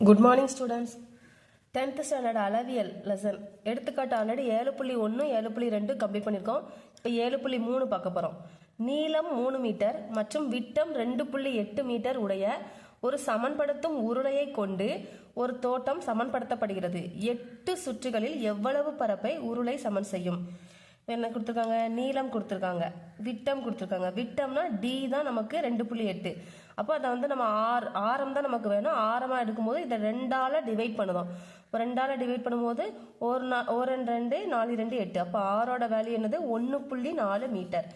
Good morning students tenth standard அளவியல் lesson எடுத்துக்காட்டு already ஏழு புள்ளி ஒன்று ஏழு புள்ளி ரெண்டு கம்ப்ளீட் பண்ணியிருக்கோம். இப்போ ஏழு புள்ளி மூணு பார்க்க போகிறோம் நீளம் மூணு மீட்டர் மற்றும் விட்டம் ரெண்டு புள்ளி எட்டு மீட்டர் உடைய ஒரு சமன்படுத்தும் உருளையை கொண்டு ஒரு தோட்டம் சமன்படுத்தப்படுகிறது. எட்டு சுற்றுகளில் எவ்வளவு பரப்பை உருளை சமன் செய்யும்? என்ன கொடுத்துருக்காங்க? நீளம் கொடுத்துருக்காங்க. விட்டம் கொடுத்துருக்காங்க. விட்டம்னா டி தான் நமக்கு ரெண்டு புள்ளி எட்டு. அப்போ அதை வந்து நம்ம ஆர் ஆரம் தான் நமக்கு வேணும். ஆரமாக எடுக்கும்போது இதை ரெண்டால் டிவைட் பண்ணுவோம் இப்போ ரெண்டால டிவைட் பண்ணும்போது ஒரு நா ஒரு ரெண்டு ரெண்டு நாலு ரெண்டு எட்டு. அப்போ ஆரோட வேல்யூ என்னது? ஒன்று புள்ளி நாலு மீட்டர்.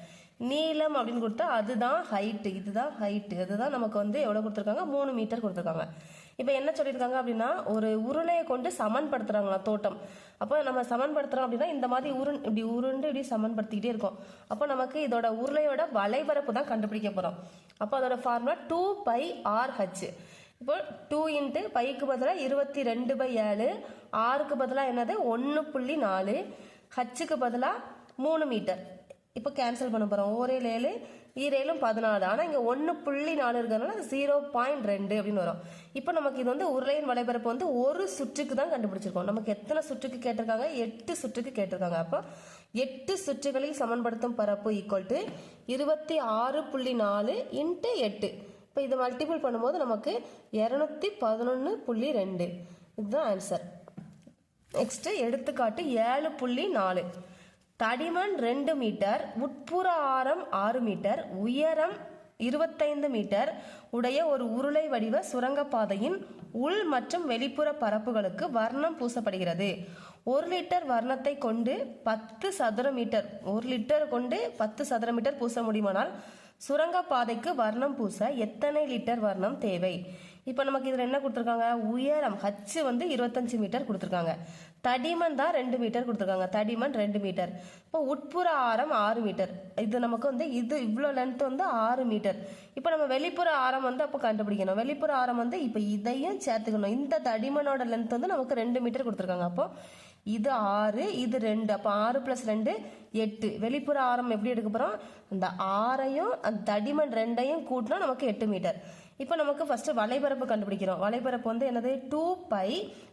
நீளம் அப்படின்னு கொடுத்தா அதுதான் ஹைட்டு இதுதான் ஹைட்டு அதுதான் நமக்கு வந்து எவ்வளோ கொடுத்துருக்காங்க? மூணு மீட்டர் கொடுத்துருக்காங்க. இப்போ என்ன சொல்லியிருக்காங்க அப்படின்னா ஒரு உருளையை கொண்டு சமன்படுத்துகிறாங்களாம் தோட்டம். அப்போ நம்ம சமன்படுத்துகிறோம் அப்படின்னா இந்த மாதிரி உருண் இப்படி உருண்டு இப்படி சமன்படுத்திக்கிட்டே இருக்கோம். அப்போ நமக்கு இதோட உருளையோட வலைபரப்பு தான் கண்டுபிடிக்க போகிறோம் அப்போ அதோட formula two pi r h இப்போ டூ இன்ட்டு பைக்கு பதிலாக இருபத்தி ரெண்டு பை ஏழு ஆறுக்கு பதிலாக என்னது? ஒன்று புள்ளி நாலு ஹச்சுக்கு பதிலாக மூணு மீட்டர் இப்போ கேன்சல் பண்ண போகிறோம் ஒரே ஏழு ஈரேழும் பதினாலு. ஆனால் இங்கே ஒன்று புள்ளி நாலு இருக்கிறதுனால ஜீரோ பாயிண்ட் ரெண்டு அப்படின்னு வரும். இப்போ நமக்கு இது வந்து உருளையின் வலைபரப்பு வந்து ஒரு சுற்றுக்கு தான் கண்டுபிடிச்சிருக்கோம். நமக்கு எத்தனை சுற்றுக்கு கேட்டிருக்காங்க? எட்டு சுற்றுக்கு கேட்டிருக்காங்க. அப்போ எட்டு சுற்றுகளில் சமன்படுத்தும் பரப்பு ஈக்குவல் டு இருபத்தி ஆறு புள்ளி நாலு இன்ட்டு எட்டு. இப்போ இதை மல்டிபிள் பண்ணும்போது நமக்கு இரநூத்தி பதினொன்று புள்ளி ரெண்டு. இதுதான் ஆன்சர் நெக்ஸ்ட் எடுத்துக்காட்டு ஏழு புள்ளி நாலு. தடிமன் ரெண்டு மீட்டர் உட்புற ஆரம் ஆறு மீட்டர் உயரம் இருபத்தைந்து மீட்டர் உடைய ஒரு உருளை வடிவ சுரங்கப்பாதையின் உள் மற்றும் வெளிப்புற பரப்புகளுக்கு வர்ணம் பூசப்படுகிறது. ஒரு லிட்டர் வர்ணத்தை கொண்டு பத்து சதுர மீட்டர் ஒரு லிட்டர் கொண்டு பத்து சதுர மீட்டர் பூச முடியுமானால் சுரங்கப்பாதைக்கு வர்ணம் பூச எத்தனை லிட்டர் வர்ணம் தேவை? இப்போ நமக்கு இதில் என்ன கொடுத்துருக்காங்க? உயரம் ஹச்சு வந்து இருபத்தஞ்சு மீட்டர் கொடுத்துருக்காங்க. தடிமன் தான் ரெண்டு மீட்டர் கொடுத்துருக்காங்க. தடிமன் ரெண்டு மீட்டர். இப்போ உட்புற ஆரம் ஆறு மீட்டர். இது நமக்கு வந்து இது இவ்வளோ லென்த் வந்து ஆறு மீட்டர். இப்போ நம்ம வெளிப்புற ஆரம் வந்து அப்போ கண்டுபிடிக்கணும். வெளிப்புற ஆரம் வந்து இப்போ இதையும் சேர்த்துக்கணும். இந்த தடிமனோட லென்த் வந்து நமக்கு ரெண்டு மீட்டர் கொடுத்துருக்காங்க. அப்போ இது ஆறு இது ரெண்டு. அப்போ ஆறு ப்ளஸ் ரெண்டு எட்டு. வெளிப்புற ஆரம் எப்படி எடுக்க போகிறோம் அந்த ஆறையும் அந்த தடிமன் ரெண்டையும் கூட்டினா நமக்கு எட்டு மீட்டர். இப்போ நமக்கு ஃபஸ்ட்டு வலைபரப்பு கண்டுபிடிக்கிறோம். வலைபரப்பு வந்து என்னது? டூ பை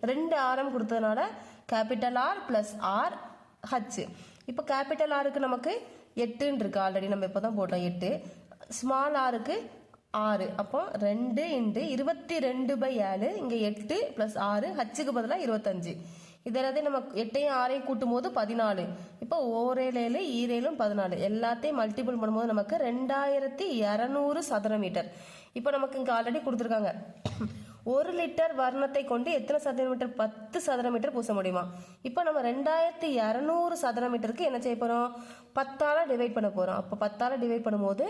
ரெண்டு ஆரம் கொடுத்ததுனால capital R plus r h இப்போ கேபிட்டல் ஆருக்கு நமக்கு எட்டுன்னு இருக்கு. ஆல்ரெடி நம்ம இப்போ தான் போட்டோம் எட்டு. ஸ்மால் ஆருக்கு ஆறு. அப்போ ரெண்டு இன்ட்டு இருபத்தி ரெண்டு பை ஏழு. இங்கே எட்டு ப்ளஸ் ஆறு ஹச்சுக்கு பதிலாக இருபத்தஞ்சு. இதெல்லாத்தையும் நம்ம எட்டையும் ஆறையும் கூட்டும் போது பதினாலு. இப்போ ஓரேழு ஈரேலும் பதினாலு. எல்லாத்தையும் மல்டிபிள் பண்ணும்போது நமக்கு ரெண்டாயிரத்தி இரநூறு சதுர மீட்டர் இப்போ நமக்கு இங்கே ஆல்ரெடி கொடுத்துருக்காங்க. ஒரு லிட்டர் வர்ணத்தை கொண்டு எத்தனை சதுர மீட்டர் பத்து சதுர மீட்டர் பூச முடியுமா? இப்போ நம்ம ரெண்டாயிரத்தி இரநூறு சதுர மீட்டருக்கு என்ன செய்ய போகிறோம் பத்தால டிவைட் பண்ண போகிறோம் அப்போ பத்தால டிவைட் பண்ணும்போது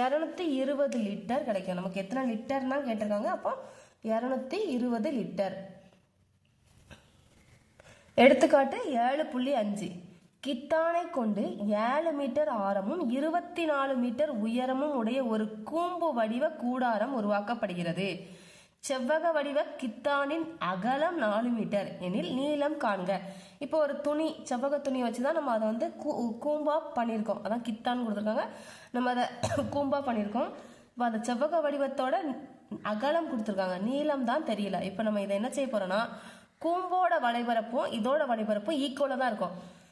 இரநூத்தி இருபது லிட்டர் கிடைக்கும். நமக்கு எத்தனை லிட்டர்னா கேட்டிருக்காங்க. அப்போ இரநூத்தி இருபது லிட்டர். எடுத்துக்காட்டு ஏழு புள்ளி அஞ்சு. கித்தானை கொண்டு ஏழு மீட்டர் ஆரமும் இருபத்தி நாலு மீட்டர் உயரமும் உடைய ஒரு கூம்பு வடிவ கூடாரம் உருவாக்கப்படுகிறது. செவ்வக வடிவ கித்தானின் அகலம் நாலு மீட்டர். எனில் நீளம் காண்க. இப்போ ஒரு துணி செவ்வக துணியை வச்சு தான் நம்ம அதை வந்து கூ- கூம்பா பண்ணியிருக்கோம். அதான் கித்தான் கொடுத்துருக்காங்க. நம்ம அதை கூம்பா பண்ணியிருக்கோம். இப்போ அந்த செவ்வக வடிவத்தோட அகலம் கொடுத்துருக்காங்க. நீளம் தான் தெரியல. இப்போ நம்ம இதை என்ன செய்ய போறோம்னா கூம்போட வலைபரப்பும் இதோட வலைபரப்பும் ஈக்குவலாக தான் இருக்கும்.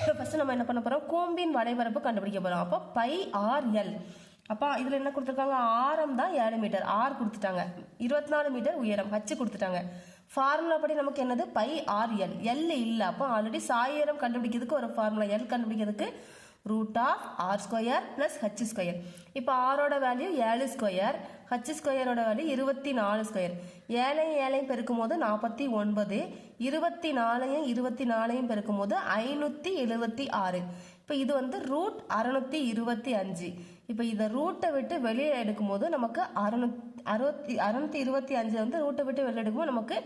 ஃபஸ்ட்டு நம்ம என்ன பண்ண போகிறோம் கோம்பின் வலைபரப்பு கண்டுபிடிக்க போகிறோம் அப்போ பை ஆர் எல். அப்போ இதில் என்ன கொடுத்துருக்காங்க? ஆரம் தான் ஏழு மீட்டர். ஆர் கொடுத்துட்டாங்க. இருபத்தி நாலு மீட்டர் உயரம். ஹச்சு கொடுத்துட்டாங்க. ஃபார்முலா படி நமக்கு என்னது? By R L. எல் இல்லை. அப்போ ஆல்ரெடி சாயிரம் கண்டுபிடிக்கிறதுக்கு ஒரு ஃபார்முலா எல் கண்டுபிடிக்கிறதுக்கு root of r square plus h square இப்போ ஆரோட வேல்யூ ஏழு ஸ்கொயர் ஹச் ஸ்கொயரோட வேல்யூ இருபத்தி நாலு ஸ்கொயர் ஏழையும் ஏழையும் பெருக்கும் போது நாற்பத்தி ஒன்பது இருபத்தி நாலையும் இருபத்தி நாலையும் பெருக்கும் போது ஐநூற்றி எழுபத்தி ஆறு. இப்போ இது வந்து ரூட் அறுநூத்தி இருபத்தி அஞ்சு. இப்போ இதை ரூட்டை விட்டு வெளியே எடுக்கும்போது நமக்கு அறுநூத் அறுபத்தி அறுநூத்தி இருபத்தி அஞ்சு வந்து ரூட்டை விட்டு வெளியே எடுக்கும்போது நமக்கு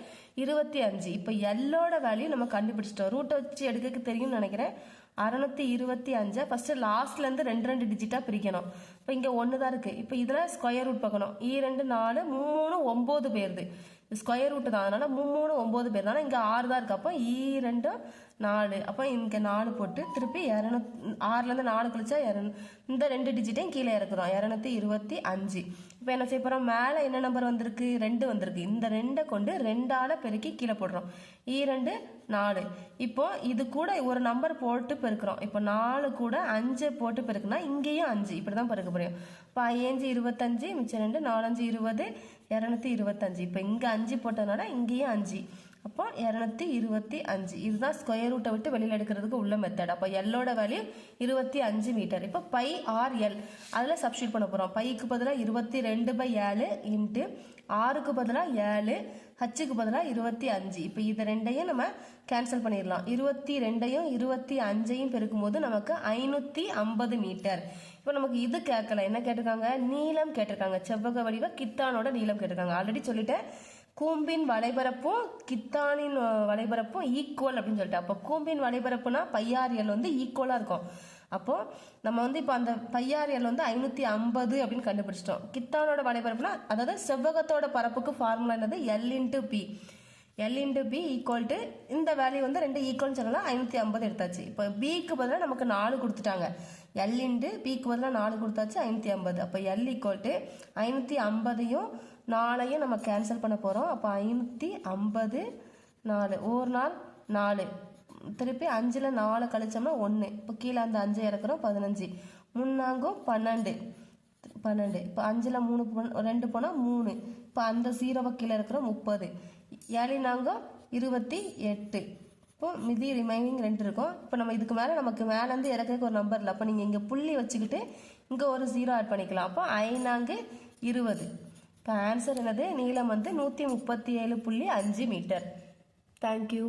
இருபத்தி அஞ்சு. இப்போ எல்லோட வேல்யூ நம்ம கண்டுபிடிச்சிட்டோம். ரூட்டை வச்சு எடுக்க தெரியும்னு நினைக்கிறேன். அறுநூத்தி இருபத்தி அஞ்சை. ஃபஸ்ட்டு லாஸ்ட்லேருந்து ரெண்டு ரெண்டு டிஜிட்டாக பிரிக்கணும். இப்போ இங்கே ஒன்று தான் இருக்குது இப்போ இதில் ஸ்கொயர் ரூட் பார்க்கணும். ஈ ரெண்டு நாலு மூணு ஒம்பது பேருது. ஸ்கொயர் ரூட் தான். அதனால மூணு ஒம்பது பேர். தான் இங்கே ஆறு தான் இருக்கு. அப்போ ஈ e ரெண்டு நாலு. அப்போ இங்கே நாலு போட்டு திருப்பி இரநூத் ஆறுலேருந்து நாலு கழிச்சா இரநூ இந்த ரெண்டு டிஜிட்டையும் கீழே இறக்குறோம். இரநூத்தி இருபத்தி அஞ்சு. இப்போ என்ன செய்ய போகிறோம் மேலே என்ன நம்பர் வந்திருக்கு? ரெண்டு வந்திருக்கு. இந்த ரெண்டை கொண்டு ரெண்டால பெருக்கி கீழே போடுறோம். ஈ ரெண்டு நாலு. இப்போ இது கூட ஒரு நம்பர் போட்டு பெருக்கிறோம். இப்போ நாலு கூட அஞ்சு போட்டு பெருக்குனா இங்கேயும் அஞ்சு. இப்படி தான் பெருக்க முடியும். இப்போ இருபத்தஞ்சு மிச்சம் ரெண்டு நாலஞ்சு இருபது இரநூத்தி இருபத்தஞ்சு. இப்போ இங்கே அஞ்சு போட்டதுனால இங்கேயும் அஞ்சு. அப்போ இரநூத்தி இருபத்தி அஞ்சு. இதுதான் ஸ்கொயர் ரூட்டை விட்டு வெளியில் எடுக்கிறதுக்கு உள்ள மெத்தட் அப்போ எல்லோட வேல்யூ இருபத்தி அஞ்சு மீட்டர் இப்போ பை ஆர் எல் அதில் சப்ஸ்டியூட் பண்ண போகிறோம் பைக்கு பதிலாக இருபத்தி ரெண்டு பை ஏழு இன்ட்டு ஆறுக்கு பதிலாக ஏழு ஹச்சுக்கு பதிலாக இருபத்தி அஞ்சு இப்போ இது ரெண்டையும் நம்ம கேன்சல் பண்ணிடலாம் இருபத்தி ரெண்டையும் இருபத்தி அஞ்சையும் பெருக்கும்போது நமக்கு ஐநூற்றி ஐம்பது மீட்டர் இப்போ நமக்கு இது கேட்கல என்ன கேட்டிருக்காங்க நீளம் கேட்டிருக்காங்க செவ்வக வடிவ கித்தானோட நீளம் கேட்டிருக்காங்க ஆல்ரெடி சொல்லிட்டேன் கூம்பின் வலைபரப்பும் கித்தானின் வலைபரப்பும் ஈக்குவல் அப்படின்னு சொல்லிட்டு அப்போ கூம்பின் வலைபரப்புனா பையாரியல் வந்து ஈக்குவலாக இருக்கும் அப்போது நம்ம வந்து இப்போ அந்த பையாரியல் வந்து ஐநூற்றி ஐம்பது அப்படின்னு கண்டுபிடிச்சிட்டோம். கித்தானோட வலைபரப்புனா அதாவது செவ்வகத்தோட பரப்புக்கு ஃபார்முலா என்னது? L into b l into b equal to இந்த வேல்யூ வந்து ரெண்டு ஈக்குவல்னு சொல்லலாம் ஐநூற்றி ஐம்பது எடுத்தாச்சு. இப்போ பிக்கு பதிலாக நமக்கு நாலு கொடுத்துட்டாங்க. எல் இன்ட்டு பிக்கு பதிலாக நாலு கொடுத்தாச்சு ஐநூற்றி ஐம்பது. அப்போ எல் ஈக்குவல் டு ஐநூற்றி ஐம்பதையும் நாலையும் நம்ம கேன்சல் பண்ண போகிறோம் அப்போ ஐநூற்றி ஐம்பது நாலு. ஒரு நாள் நாலு. திருப்பி அஞ்சில் நாலு கழிச்சோம்னா ஒன்று இப்போ கீழே அந்த அஞ்சு இறக்குறோம் பதினஞ்சு. முன்னாங்கும் பன்னெண்டு. பன்னெண்டு. இப்போ அஞ்சில் மூணு ரெண்டு போனால் மூணு. இப்போ அந்த ஜீரோவை கீழே இருக்கிறோம் முப்பது. ஏழு இருபத்தி எட்டு. இப்போ மிதி ரிமைனிங் ரெண்டு இருக்கும். இப்போ நம்ம இதுக்கு மேலே நமக்கு மேலேருந்து இறக்குறதுக்கு ஒரு நம்பர் இல்லை. அப்போ நீங்கள் இங்கே புள்ளி வச்சுக்கிட்டு இங்கே ஒரு ஜீரோ ஆட் பண்ணிக்கலாம். அப்போ ஐநாங்கு இருபது. இப்போ ஆன்சர் என்னது? நீளம் வந்து நூற்றி முப்பத்தி ஏழு புள்ளி அஞ்சு மீட்டர் தேங்க்யூ